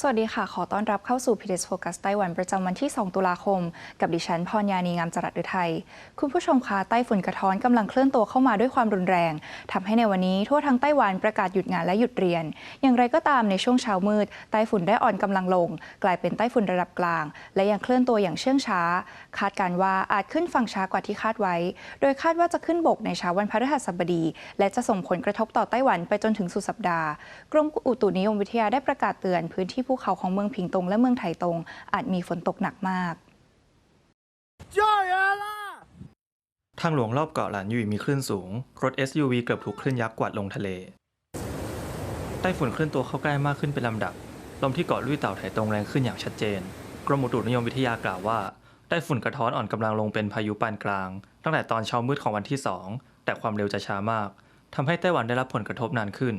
สวัสดีค่ะ ขอต้อนรับเข้าสู่ p d s Focus ไต้หวันประจำวันที่ 2 ตุลาคม กับดิฉันพรยานีงามจรัสฤทัย คุณผู้ชมคะไต้ฝุ่นกระท้อนกำลังเคลื่อนตัวเข้ามาด้วยความรุนแรงทำให้ในวันนี้ทั่วทั้งไต้หวันประกาศหยุดงานและหยุดเรียน อย่างไรก็ตามในช่วงเช้ามืด ไต้ฝุ่นได้อ่อนกำลังลง กลายเป็นไต้ฝุ่นระดับกลาง และยังเคลื่อนตัวอย่างเชื่องช้า คาดการว่าอาจขึ้นฝั่งช้ากว่าที่คาดไว้ โดยคาดว่าจะขึ้นบกในเช้าวันพฤหัสบดี และจะส่งผลกระทบต่อไต้หวันไปจนถึงสุดสัปดาห์ กรมอุตุนิยมวิทยาได้ประกาศเตือนพื้นที่ภูเขาของเมืองผิงตงและเมืองไถตง อาจมีฝนตกหนักมากทางหลวงรอบเกาะหลานยุยมีคลื่นสูง รถ SUV เกือบถูกคลื่นยักษ์กวาดลงทะเล ใต้ฝุ่นเคลื่อนตัวเข้าใกล้มากขึ้นเป็นลำดับ ลมที่เกาะลุยเต่าไถตรงแรงขึ้นอย่างชัดเจน กรมอุตุนิยมวิทยากล่าวว่า ใต้ฝุ่นกระท้อนอ่อนกำลังลงเป็นพายุปานกลาง ตั้งแต่ตอนเช้ามืดของวันที่ 2 แต่ความเร็วจะช้ามาก ทำให้ไต้หวันได้รับผลกระทบนานขึ้น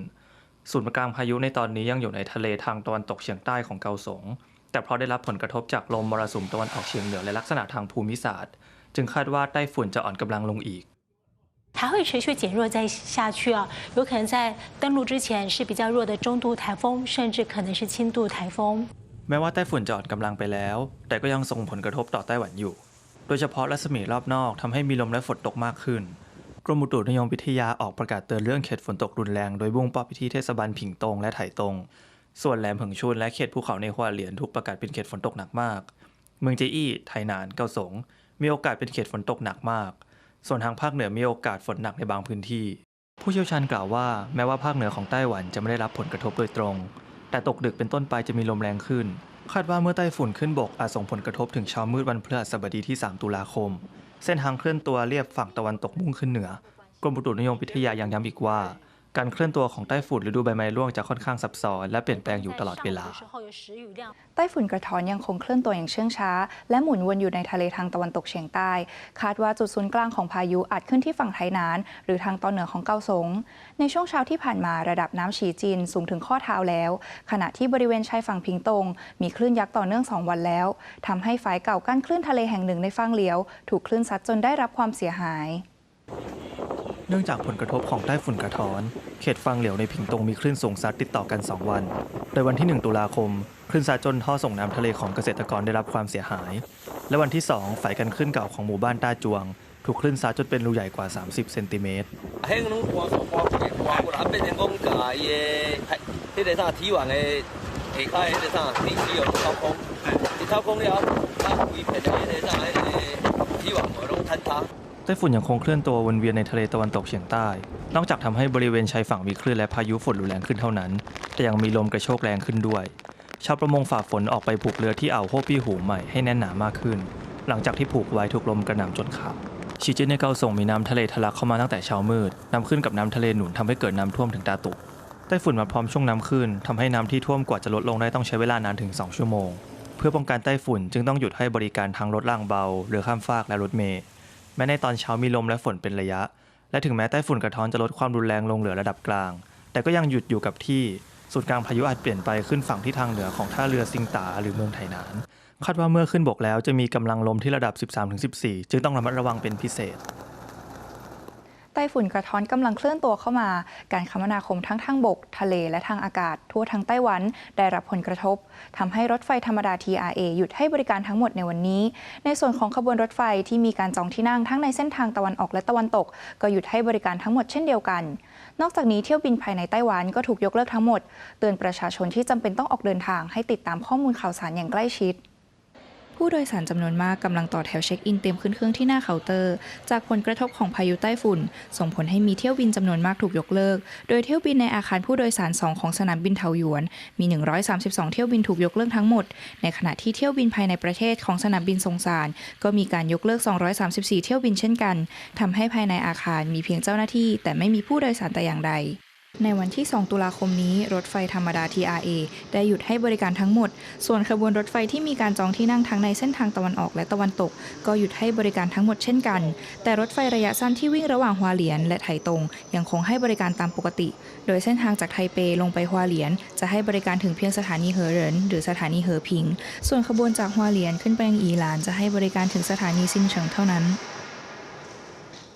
ศูนย์กลางพายุในตอนนี้ยังอยู่ในทะเลทางตะวันตกเฉียงใต้ของเกาสง แต่เพราะได้รับผลกระทบจากลมมรสุมตะวันออกเฉียงเหนือและลักษณะทางภูมิศาสตร์ จึงคาดว่าไต้ฝุ่นจะอ่อนกำลังลงอีก 还会持续减弱再下去啊，有可能在登陆之前是比较弱的中度台风，甚至可能是轻度台风。 แม้ว่าไต้ฝุ่นจะอ่อนกำลังไปแล้ว แต่ก็ยังส่งผลกระทบต่อไต้หวันอยู่ โดยเฉพาะรัศมีรอบนอกทำให้มีลมและฝนตกมากขึ้น กรมอุตุนิยมวิทยาออกประกาศเตือนเรื่องเขตฝนตกรุนแรง โดยบุ้งป้อพิธีเทศบาลผิงตงและไถตง ส่วนแหลมเผิงชุนและเขตภูเขาในฮวาเหลียนถูกประกาศเป็นเขตฝนตกหนักมาก เมืองเจอี้ไถหนาน เกาสง มีโอกาสเป็นเขตฝนตกหนักมาก ส่วนทางภาคเหนือมีโอกาสฝนหนักในบางพื้นที่ ผู้เชี่ยวชาญกล่าวว่าแม้ว่าภาคเหนือของไต้หวันจะไม่ได้รับผลกระทบโดยตรง แต่ตกดึกเป็นต้นไปจะมีลมแรงขึ้น คาดว่าเมื่อไต้ฝุ่นขึ้นบกอาจส่งผลกระทบถึงเช้ามืดวันพฤหัสบดีที่ 3 ตุลาคม เส้นทางเคลื่อนตัวเรียบฝั่งตะวันตกมุ่งขึ้นเหนือ กรมอุตุนิยมวิทยายังย้ำอีกว่า การเคลื่อนตัวของไต้ฝุ่นฤดูใบไม้ร่วงจะค่อนข้างซับซ้อนและเปลี่ยนแปลงอยู่ตลอดเวลา ไต้ฝุ่นกระถอนยังคงเคลื่อนตัวอย่างเชื่องช้า และหมุนวนอยู่ในทะเลทางตะวันตกเฉียงใต้ คาดว่าจุดศูนย์กลางของพายุอาจขึ้นที่ฝั่งไทยนาน หรือทางตอนเหนือของเกาสง ในช่วงเช้าที่ผ่านมาระดับน้ำฉีจีนสูงถึงข้อเท้าแล้ว ขณะที่บริเวณชายฝั่งพิงตง มีคลื่นยักษ์ต่อเนื่องสองวันแล้ว ทำให้ฝายเก่ากั้นคลื่นทะเลแห่งหนึ่งในฝั่งเลี้ยว ถูกคลื่นซัดจนได้รับความเสียหาย เนื่องจากผลกระทบของไต้ฝุ่นกระท้อน เขตฟังเหลียวในผิงตงมีคลื่นสูงซัดติดต่อกัน 2 วัน โดยวันที่ 1 ตุลาคม คลื่นซัดจนท่อส่งน้ำทะเลของเกษตรกรได้รับความเสียหาย และวันที่ 2 ฝ่ายกันคลื่นเก่าของหมู่บ้านต้าจวง ถูกคลื่นซัดจนเป็นรูใหญ่กว่า 30 เซนติเมตร迄 ไต้ฝุ่นยังคงเคลื่อนตัววนเวียนในทะเลตะวันตกเฉียงใต้ นอกจากทำให้บริเวณชายฝั่งมีคลื่นและพายุฝนรุนแรงขึ้นเท่านั้น แต่ยังมีลมกระโชกแรงขึ้นด้วย ชาวประมงฝ่าฝนออกไปผูกเรือที่อ่าวโฮปี้หูใหม่ให้แน่นหนามากขึ้น หลังจากที่ผูกไว้ถูกลมกระหน่ำจนขาดชิจินในเกาส่งมีน้ำทะเลทะลักเข้ามาตั้งแต่เช้ามืดน้ำขึ้นกับน้ำทะเลหนุนทำให้เกิดน้ำท่วมถึงตาตุกไต้ฝุ่นมาพร้อมช่วงน้ำขึ้นทำให้น้ำที่ท่วมกว่าจะลดลงได้ต้องใช้เวลานานถึง 2 ชั่วโมง เพื่อป้องกันไต้ฝุ่นจึงต้องหยุดให้บริการทางรถล่างเบาเรือข้ามฟากและรถเมล์ แม้ในตอนเช้ามีลมและฝนเป็นระยะ และถึงแม้ไต้ฝุ่นกระท้อนจะลดความรุนแรงลงเหลือระดับกลาง แต่ก็ยังหยุดอยู่กับที่ศูนกลางพายุอาจเปลี่ยนไปขึ้นฝั่งที่ทางเหนือของท่าเรือซิงตาหรือเมืองไถหนานคาดว่าเมื่อขึ้นบกแล้วจะมีกำลังลมที่ระดับ 13-14 จึงต้องระมัดระวังเป็นพิเศษ ต้ฝุ่นกระท้อนกำลังเคลื่อนตัวเข้ามา การคมนาคมทั้งทางบก ทะเลและทางอากาศ ทั่วทั้งไต้หวันได้รับผลกระทบทำให้รถไฟธรรมดา TRA หยุดให้บริการทั้งหมดในวันนี้ ในส่วนของขบวนรถไฟที่มีการจองที่นั่งทั้งในเส้นทางตะวันออกและตะวันตก ก็หยุดให้บริการทั้งหมดเช่นเดียวกัน นอกจากนี้เที่ยวบินภายในไต้หวันก็ถูกยกเลิกทั้งหมด เตือนประชาชนที่จำเป็นต้องออกเดินทางให้ติดตามข้อมูลข่าวสารอย่างใกล้ชิด ผู้โดยสารจำนวนมากกำลังต่อแถวเช็คอินเต็มขึ้นเครื่องที่หน้าเคาน์เตอร์ จากผลกระทบของพายุใต้ฝุ่น ส่งผลให้มีเที่ยวบินจำนวนมากถูกยกเลิก โดยเที่ยวบินในอาคารผู้โดยสาร 2 ของสนามบินเทาหยวน มี 132 เที่ยวบินถูกยกเลิกทั้งหมด ในขณะที่เที่ยวบินภายในประเทศของสนามบินซงซานก็มีการยกเลิก 234 เที่ยวบินเช่นกันทำให้ภายในอาคารมีเพียงเจ้าหน้าที่ แต่ไม่มีผู้โดยสารแต่อย่างใด ในวันที่ 2 ตุลาคมนี้ รถไฟธรรมดา TRA ได้หยุดให้บริการทั้งหมด ส่วนขบวนรถไฟที่มีการจองที่นั่งทั้งในเส้นทางตะวันออกและตะวันตก ก็หยุดให้บริการทั้งหมดเช่นกัน แต่รถไฟระยะสั้นที่วิ่งระหว่างฮวาเหลียน และไถตง ยังคงให้บริการตามปกติ โดยเส้นทางจากไทเปลงไปฮวาเหลียน จะให้บริการถึงเพียงสถานีเหอเหรินหรือสถานีเหอพิง ส่วนขบวนจากฮวาเหลียนขึ้นไปยังอีหลานจะให้บริการถึงสถานีซินเฉิงเท่านั้น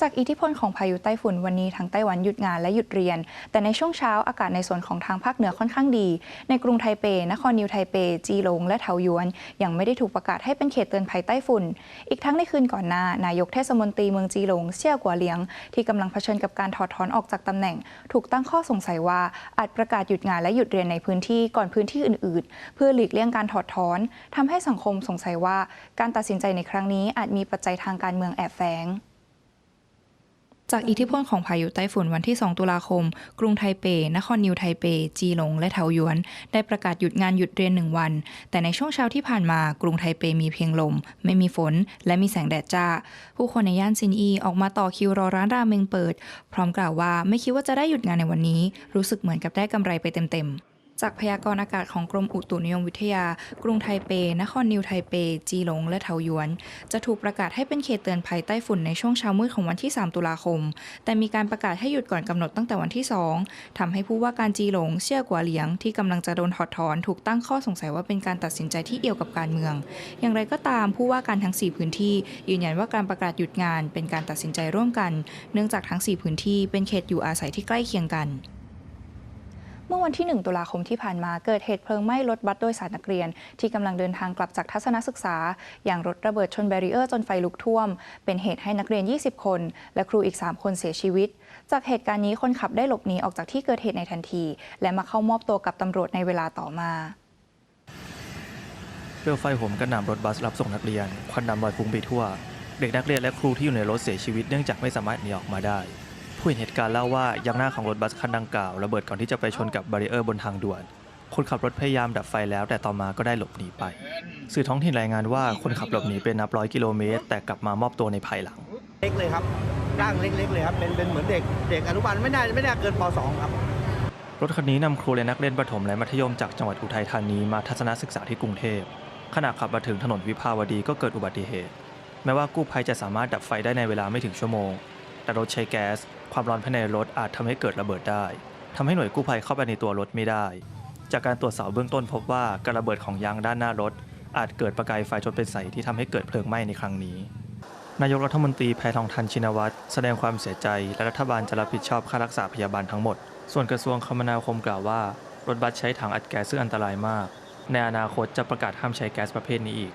จากอิทธิพลของพายุไต้ฝุ่นวันนี้ทั้งไต้หวันหยุดงานและหยุดเรียน แต่ในช่วงเช้าอากาศในส่วนของทางภาคเหนือค่อนข้างดี ในกรุงไทเป นครนิวไทเป จีหลงและเทาหยวน ยังไม่ได้ถูกประกาศให้เป็นเขตเตือนภัยไต้ฝุ่น อีกทั้งในคืนก่อนหน้า นายกเทศมนตรีเมืองจีหลงเซี่ยกัวเลียง ที่กำลังเผชิญกับการถอดถอนออกจากตำแหน่ง ถูกตั้งข้อสงสัยว่าอาจประกาศหยุดงานและหยุดเรียนในพื้นที่ก่อนพื้นที่อื่น ๆ เพื่อหลีกเลี่ยงการถอดถอนทำให้สังคมสงสัยว่า การตัดสินใจในครั้งนี้อาจมีปัจจัยทางการเมืองแอบแฝง จากอิทธิพลของพายุไต้ฝุ่นวันที่ 2 ตุลาคม กรุงไทเป นครนิวไทเป จีหลง และเทาหยวน ได้ประกาศหยุดงานหยุดเรียนหนึ่งวัน แต่ในช่วงเช้าที่ผ่านมากรุงไทเปมีเพียงลม ไม่มีฝน และมีแสงแดดจ้า ผู้คนในย่านซินอีออกมาต่อคิวรอร้านราเมงเปิด พร้อมกล่าวว่าไม่คิดว่าจะได้หยุดงานในวันนี้ รู้สึกเหมือนกับได้กำไรไปเต็มๆ จากพยากรณ์อากาศของกรมอุตุนิยมวิทยา กรุงไทเป นครนิวไทเป จีหลง และเทาหยวน จะถูกประกาศให้เป็นเขตเตือนภัยใต้ฝุ่นในช่วงเช้ามืดของวันที่ 3 ตุลาคม แต่มีการประกาศให้หยุดก่อนกำหนดตั้งแต่วันที่ 2ทำให้ผู้ว่าการจีหลง เชี่ยกัวเหลียง ที่กำลังจะโดนถอดถอน ถูกตั้งข้อสงสัยว่าเป็นการตัดสินใจที่เอี่ยวกับการเมือง อย่างไรก็ตามผู้ว่าการทั้ง 4 พื้นที่ ยืนยันว่าการประกาศหยุดงาน เป็นการตัดสินใจร่วมกัน เนื่องจากทั้ง 4 พื้นที่เป็นเขตอยู่อาศัยที่ใกล้เคียงกัน มื่อวันที่ 1 ตุลาคมที่ผ่านมาเกิดเหตุเพลิงไหม้รถบัสโดยสารนักเรียน ที่กำลังเดินทางกลับจากทัศนศึกษา อย่างรถระเบิดชนแบรีเออร์จนไฟลุกท่วม เป็นเหตุให้นักเรียน 20 คน และครูอีก 3 คนเสียชีวิต จากเหตุการณ์นี้คนขับได้หลบหนีออกจากที่เกิดเหตุในทันที และมาเข้ามอบตัวกับตำรวจในเวลาต่อมาเปลวไฟโหมกระหน่ำรถบัสรับส่งนักเรียนควันดำลอยฟุ้งไปทั่ว เด็กนักเรียนและครูที่อยู่ในรถเสียชีวิตเนื่องจากไม่สามารถหนีออกมาได้ ผู้เห็นเหตุการณ์เล่าว่ายางหน้าของรถบัสคันดังกล่าวระเบิดก่อนที่จะไปชนกับบารีเออร์บนทางด่วน คนขับรถพยายามดับไฟแล้ว แต่ต่อมาก็ได้หลบหนีไป สื่อท้องถิ่นรายงานว่าคนขับหลบหนีเป็นนับร้อยกิโลเมตร แต่กลับมามอบตัวในภายหลัง เล็กเลยครับร่างเล็กๆเลยครับเป็นเป็นเหมือนเด็กเด็กอนุบาลไม่น่าไม่น่าเกินป .2 ครับรถคันนี้นำครูและนักเรียนประถมและมัธยมจากจังหวัดอุทัยธานีมาทัศนศึกษาที่กรุงเทพขณะขับมาถึงถนนวิภาวดีก็เกิดอุบัติเหตุ แม้ว่ากู้ภัยจะสามารถดับไฟได้ในเวลาไม่ถึงชั่วโมง แต่รถใช้แก๊ส ความร้อนภายในรถอาจทำให้เกิดระเบิดได้ทำให้หน่วยกู้ภัยเข้าไปในตัวรถไม่ได้ จากการตรวจสอบเบื้องต้นพบว่าการระเบิดของยางด้านหน้ารถ อาจเกิดประกายไฟจนเป็นใสที่ทำให้เกิดเพลิงไหม้ในครั้งนี้ นายกรัฐมนตรีแพทองทันชินวัตรแสดงความเสียใจและรัฐบาลจะรับผิดชอบค่ารักษาพยาบาลทั้งหมด ส่วนกระทรวงคมนาคมกล่าวว่า รถบัสใช้ถังอัดแก๊สซึ่งอันตรายมาก ในอนาคตจะประกาศห้ามใช้แก๊สประเภทนี้อีก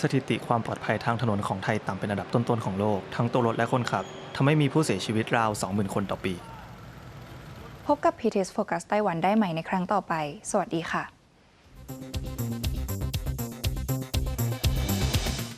สถิติความปลอดภัยทางถนนของไทยต่ำเป็นอันดับต้นๆของโลก ทั้งตัวรถและคนขับทำให้มีผู้เสียชีวิตราว 20,000 คนต่อปี พบกับ PTS Focus ไต้หวันได้ใหม่ในครั้งต่อไป สวัสดีค่ะ